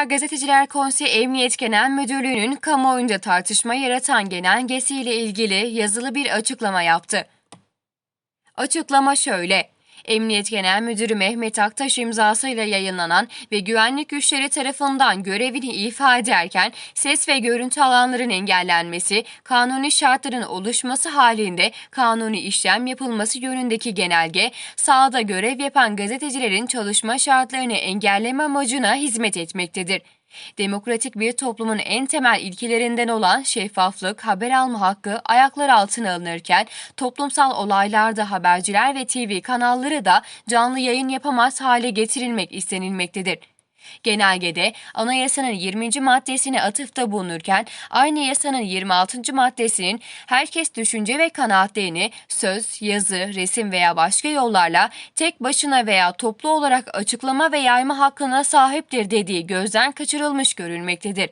Ulusal Gazeteciler Konseyi Emniyet Genel Müdürlüğü'nün kamuoyunda tartışma yaratan genelgesiyle ilgili yazılı bir açıklama yaptı. Açıklama şöyle. Emniyet Genel Müdürü Mehmet Aktaş imzasıyla yayınlanan ve güvenlik güçleri tarafından görevini ifa ederken ses ve görüntü alanların engellenmesi, kanuni şartların oluşması halinde kanuni işlem yapılması yönündeki genelge, sahada görev yapan gazetecilerin çalışma şartlarını engelleme amacına hizmet etmektedir. Demokratik bir toplumun en temel ilkelerinden olan şeffaflık, haber alma hakkı ayaklar altına alınırken toplumsal olaylarda haberciler ve TV kanalları da canlı yayın yapamaz hale getirilmek istenilmektedir. Genelgede anayasanın 20. maddesine atıfta bulunurken aynı yasanın 26. maddesinin herkes düşünce ve kanaatlerini söz, yazı, resim veya başka yollarla tek başına veya toplu olarak açıklama ve yayma hakkına sahiptir dediği gözden kaçırılmış görülmektedir.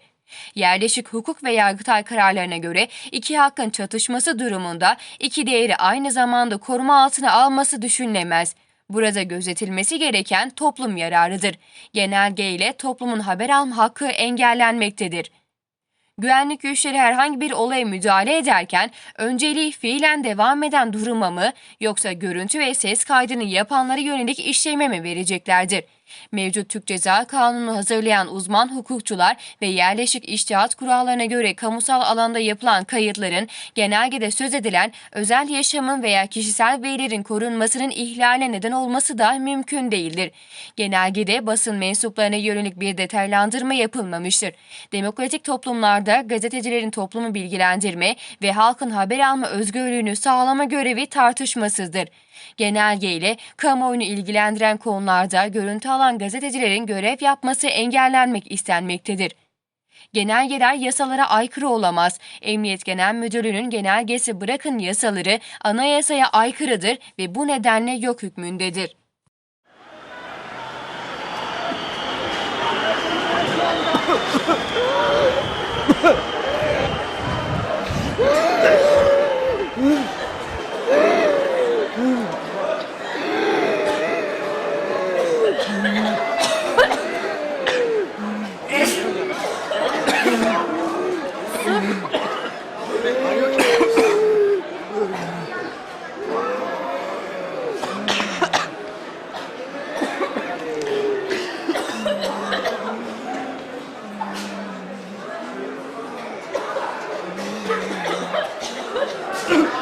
Yerleşik hukuk ve yargıtay kararlarına göre iki hakkın çatışması durumunda iki değeri aynı zamanda koruma altına alması düşünülemez. Burada gözetilmesi gereken toplum yararıdır. Genelge ile toplumun haber alma hakkı engellenmektedir. Güvenlik güçleri herhangi bir olaya müdahale ederken önceliği fiilen devam eden duruma mı yoksa görüntü ve ses kaydını yapanlara yönelik işleme mi vereceklerdir? Mevcut Türk Ceza Kanunu hazırlayan uzman hukukçular ve yerleşik iştihat kurallarına göre kamusal alanda yapılan kayıtların genelgede söz edilen özel yaşamın veya kişisel verilerin korunmasının ihlaline neden olması da mümkün değildir. Genelgede basın mensuplarına yönelik bir detaylandırma yapılmamıştır. Demokratik toplumlarda gazetecilerin toplumu bilgilendirme ve halkın haber alma özgürlüğünü sağlama görevi tartışmasızdır. Genelge ile kamuoyunu ilgilendiren konularda görüntü alan gazetecilerin görev yapması engellenmek istenmektedir. Genelgeler yasalara aykırı olamaz. Emniyet Genel Müdürlüğü'nün genelgesi bırakın yasaları anayasaya aykırıdır ve bu nedenle yok hükmündedir. Ugh!